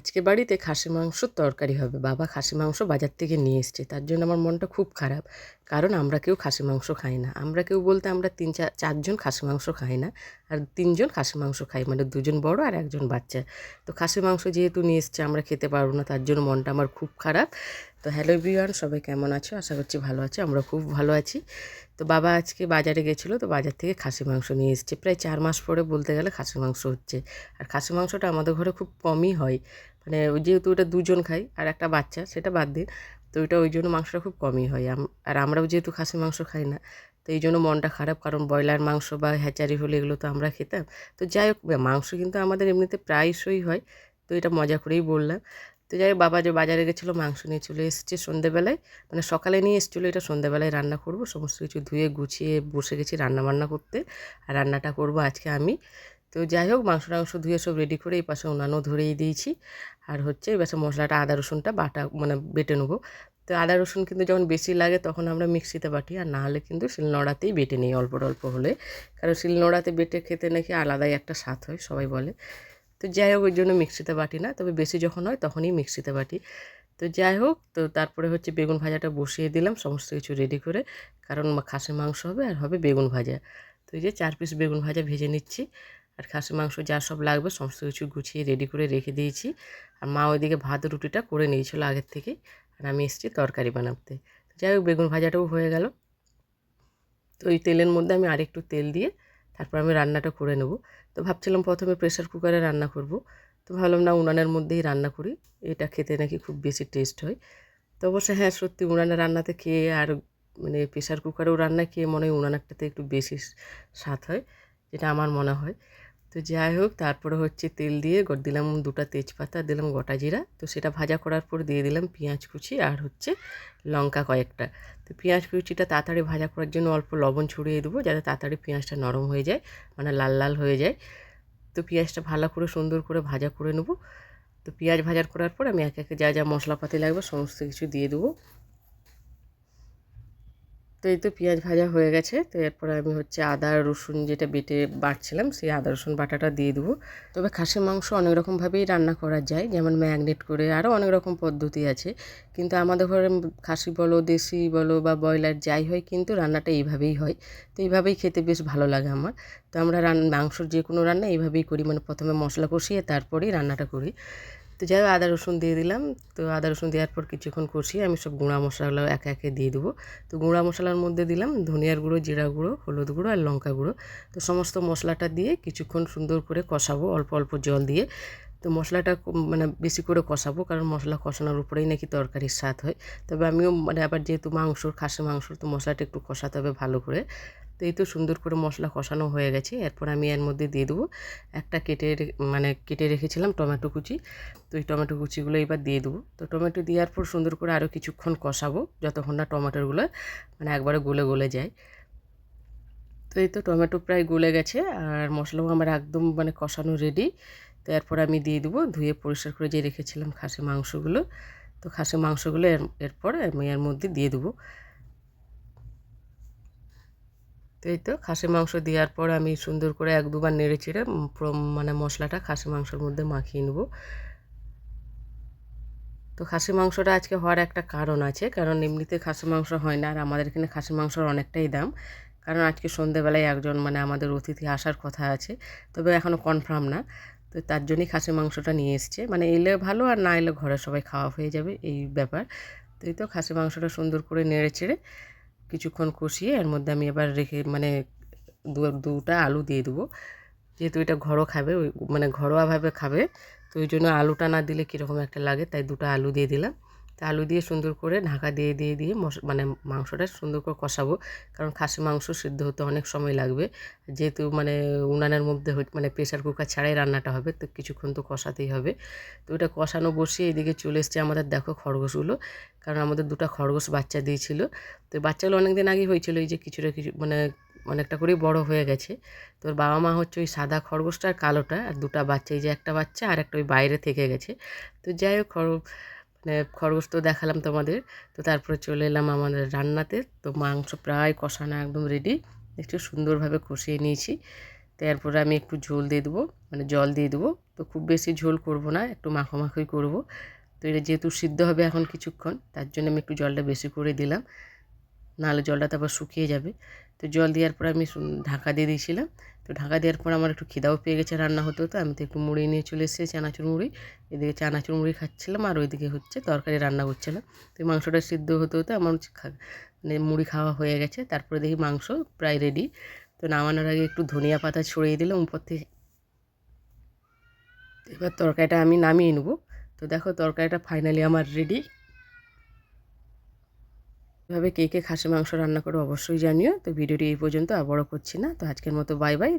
আজকে বাড়িতে খাসি মাংসর তরকারি হবে। বাবা খাসি মাংস বাজার থেকে নিয়ে এসছে। তার জন্য আমার মনটা খুব খারাপ। কারণ আমরা কেউ খাসি মাংস খাই না। আমরা কেউ বলতে আমরা তিন চার চারজন খাসি মাংস খাই না। আর তিনজন খাসি মাংস খাই। মানে দুজন বড় আর একজন বাচ্চা। তো খাসি মাংস যেহেতু নিয়ে এসছে, আমরা খেতে পারব না। তার জন্য মনটা আমার খুব খারাপ। তো হ্যালো বিয়ান সবাই কেমন আছো? আশা করছি ভালো আছো। আমরা খুব ভালো আছি। তো বাবা আজকে বাজারে গেছিল। তো বাজার থেকে খাসি মাংস নিয়ে এসছে। প্রায় চার মাস পরে বলতে গেলে খাসি মাংস হচ্ছে। আর খাসি মাংসটা আমাদের ঘরে খুব কমই হয়। মানে যেহেতু ওটা দুজন খাই আর একটা বাচ্চা, সেটা বাদ দিন। তো ওইটা ওই জন্য মাংসটা খুব কমই হয়। আর আমরাও যেহেতু খাসি মাংস খাই না, তো এই জন্য মনটা খারাপ। কারণ ব্রয়লার মাংস বা হ্যাচারি হলে এগুলো তো আমরা খেতাম। তো যাই হোক মাংস কিন্তু আমাদের এমনিতে প্রায়শই হয়। তো এটা মজা করেই বললাম। তো যাই বাবা যে বাজারে গেছিল, মাংস নিয়ে চলে এসেছে সন্ধেবেলায়। মানে সকালে নিয়ে এসেছিল, এটা সন্ধেবেলায় রান্না করব। সমস্ত কিছু ধুয়ে, গুছিয়ে বসে গেছি রান্না বান্না করতে। আর রান্নাটা করব আজকে আমি। তো যাই হোক মাংস টাংস ধুয়ে সব রেডি করে এই পাশে উনানও ধরেই দিয়েছি। আর হচ্ছে এই পাশে মশলাটা, আদা, রসুনটা বাটা মানে বেটে নেব। তো আদা, রসুন কিন্তু যখন বেশি লাগে তখন আমরা মিক্সিতে বাটি, আর না হলে কিন্তু শিলনোড়াতেই বেটে নিই অল্প অল্প হলে। কারণ শিলনোড়াতে বেটে খেতে নাকি আলাদাই একটা স্বাদ হয়, সবাই বলে। তো যাই হোক, ওই জন্য মিক্সিতে বাটি না, তবে বেশি যখন হয় তখনই মিক্সিতে বাটি। তো যাই হোক, তো তারপরে হচ্ছে বেগুন ভাজাটা বসিয়ে দিলাম, সমস্ত কিছু রেডি করে। কারণ খাসি মাংস হবে আর হবে বেগুন ভাজা। তো এই যে চার পিস বেগুন ভাজা ভেজে নিচ্ছি। আর খাসি মাংস যা সব লাগবে সমস্ত কিছু গুছিয়ে রেডি করে রেখে দিয়েছি। আর মা ওইদিকে ভাত রুটিটা করে নিয়েছিল আগের থেকেই। আর আমি এসেছি তরকারি বানাতে। যাই হোক, বেগুন ভাজাটাও হয়ে গেল। তো ওই তেলের মধ্যে আমি আরেকটু তেল দিয়ে তারপর আমি রান্নাটা করে নেব। তো ভাবছিলাম প্রথমে প্রেশার কুকারে রান্না করব। তো ভাবলাম না উনানের মধ্যেই রান্না করি। এটা খেতে নাকি খুব বেশি টেস্ট হয়। তো অবশ্য হ্যাঁ সত্যি উনানের রান্নাতে খেয়ে আর মানে প্রেশার কুকারেও রান্না খেয়ে মনে হয় উনানেরটাতে একটু বেশি স্বাদ হয়, যেটা আমার মনে হয়। তো যাই হোক, তারপরে হচ্ছে তেল দিয়ে দিলাম দুটো তেজপাতা, দিলাম গোটা জিরা। তো সেটা ভাজা করার পর দিয়ে দিলাম পেঁয়াজ কুচি আর হচ্ছে লঙ্কা কয়েকটা। তো পেঁয়াজ কুচিটা তাড়াতাড়ি ভাজা করার জন্য অল্প লবণ ছড়িয়ে দেবো, যাতে তাড়াতাড়ি পেঁয়াজটা নরম হয়ে যায় মানে লাল লাল হয়ে যায়। তো পেঁয়াজটা ভালো করে, সুন্দর করে ভাজা করে নেব। তো পেঁয়াজ ভাজার করার পর আমি একে একে যা যা মশলাপাতি লাগবে, সমস্ত কিছু দিয়ে দেবো। তো এই তো পেঁয়াজ ভাজা হয়ে গেছে। তো এরপরে আমি হচ্ছে আদা, রসুন যেটা বেটে বাটছিলাম, সেই আদা, রসুন বাটাটা দিয়ে দেবো। তবে খাসির মাংস অনেক রকমভাবেই রান্না করা যায়, যেমন ম্যাগনেট করে আরও অনেক রকম পদ্ধতি আছে। কিন্তু আমাদের ঘরে খাসি বলো, দেশি বলো বা ব্রয়লার যাই হয়, কিন্তু রান্নাটা এইভাবেই হয়। তো এইভাবেই খেতে বেশ ভালো লাগে আমার। তো আমরা রান, মাংসর যে কোনো রান্না এইভাবেই করি। মানে প্রথমে মশলা কষিয়ে তারপরেই রান্নাটা করি। তো যাই আদা, রসুন দিয়ে দিলাম। তো আদা, রসুন দেওয়ার পর কিছুক্ষণ কষিয়ে আমি সব গুঁড়া মশলাগুলো একে একে দিয়ে দেবো। তো গুঁড়া মশলার মধ্যে দিলাম ধনিয়ার গুঁড়ো, জিরা গুঁড়ো, হলুদ গুঁড়ো আর লঙ্কা গুঁড়ো। তো সমস্ত মশলাটা দিয়ে কিছুক্ষণ সুন্দর করে কষাবো, অল্প অল্প জল দিয়ে। তো মশলাটা মানে বেশি করে কষাবো, কারণ মশলা কষানোর উপরেই নাকি তরকারির স্বাদ হয়। তবে আমিও মানে আবার যেহেতু মাংসর খাসি মাংসর, তো মশলাটা একটু কষাতে হবে ভালো করে। তো এই তো সুন্দর করে মশলা কষানো হয়ে গেছে। এরপর আমি এর মধ্যে দিয়ে দেবো একটা কেটে মানে কেটে রেখেছিলাম টমেটো কুচি। তো এই টমেটো কুচিগুলো এবার দিয়ে দেবো। তো টমেটো দেওয়ার পর সুন্দর করে আরও কিছুক্ষণ কষাবো, যতক্ষণ না টমেটোগুলো মানে একবারে গলে গলে যায়। তো এই তো টমেটো প্রায় গলে গেছে আর মশলাও আমার একদম মানে কষানো রেডি তো এরপর আমি দিয়ে দেবো ধুয়ে পরিষ্কার করে যে রেখেছিলাম খাসি মাংসগুলো। তো খাসি মাংসগুলো এর, এরপর আমি এর মধ্যে দিয়ে দেবো। তো এই তো খাসি মাংস দেওয়ার পর আমি সুন্দর করে এক দুবার নেড়ে চেড়ে মানে মশলাটা খাসি মাংসের মধ্যে মাখিয়ে নেব। তো খাসি মাংসটা আজকে হওয়ার একটা কারণ আছে, কারণ এমনিতে খাসি মাংস হয় না, আর আমাদের এখানে খাসি মাংসর অনেকটাই দাম। কারণ আজকে সন্ধেবেলায় একজন মানে আমাদের অতিথি আসার কথা আছে, তবে এখনও কনফার্ম না। তো তার জন্যই খাসি মাংসটা নিয়ে এসছে। মানে এলে ভালো আর না এলে ঘরে সবাই খাওয়া হয়ে যাবে, এই ব্যাপার। তো এই তো খাসি মাংসটা সুন্দর করে নেড়ে চেড়ে কিছুক্ষণ কষিয়ে এর মধ্যে আমি এবার রেখে মানে দুটা আলু দিয়ে দেবো। যেহেতু এটা ঘরো খাবে, ওই মানে ঘরোয়াভাবে খাবে, তো ওই জন্য আলুটা না দিলে কীরকম একটা লাগে, তাই দুটো আলু দিয়ে দিলাম। তা আলু দিয়ে সুন্দর করে ঢাকা দিয়ে দিয়ে দিয়ে মানে মাংসটা সুন্দর করে কষাবো। কারণ খাসি মাংস সিদ্ধ হতে অনেক সময় লাগবে। যেহেতু মানে উনানের মধ্যে মানে প্রেশার কুকার ছাড়াই রান্নাটা হবে, তো কিছুক্ষণ তো কষাতেই হবে। তো ওটা কষানো বসিয়ে এদিকে চলে এসছে আমাদের দেখো খরগোশগুলো। কারণ আমাদের দুটো খরগোশ বাচ্চা দিয়েছিল। তো বাচ্চাগুলো অনেক দিন হয়েছিল, এই যে কিছুটা কিছু মানে অনেকটা করেই বড় হয়ে গেছে। তোর বাবা মা হচ্ছে ওই সাদা খরগোশটা আর কালোটা, আর দুটা বাচ্চা, এই যে একটা বাচ্চা আর একটা ওই বাইরে থেকে গেছে। তো যাই হোক মানে খরগোশ তো দেখালাম তোমাদের। তো তারপরে চলে এলাম আমাদের রান্নাতে। তো মাংস প্রায় কষানো একদম রেডি একটু সুন্দরভাবে কষিয়ে নিয়েছি। তো তো এরপরে আমি একটু ঝোল দিয়ে দেবো মানে জল দিয়ে দেবো। তো খুব বেশি ঝোল করব না, একটু মাখো মাখোই করব। তো এটা যেহেতু সিদ্ধ হবে এখন কিছুক্ষণ, তার জন্য আমি একটু জলটা বেশি করে দিলাম। নাহলে জলটা তারপর শুকিয়ে যাবে। তো জল দেওয়ার পর আমি ঢাকা দিয়ে দিয়েছিলাম। তো ঢাকা দেওয়ার পর আমার একটু খিদাও পেয়ে গেছে, রান্না হতে হতো আমি তো একটু মুড়ি নিয়ে চলে এসেছি, চানাচুর মুড়ি। এদিকে চানাচুর মুড়ি খাচ্ছিলাম আর ওইদিকে হচ্ছে তরকারি রান্না করছিলাম। তো মাংসটা সিদ্ধ হতে হতে আমার মানে মুড়ি খাওয়া হয়ে গেছে। তারপরে দেখি মাংস প্রায় রেডি তো নামানোর আগে একটু ধনিয়া পাতা ছড়িয়ে দিলাম উপর থেকে। এবার তরকারিটা আমি নামিয়ে নেব। তো দেখো তরকারিটা ফাইনালি আমার রেডি এভাবে কে কে খাসি মাংস রান্না করে অবশ্যই জানিও। তো ভিডিওটি এই পর্যন্ত আর বড় করছি না। তো আজকের মতো বাই বাই।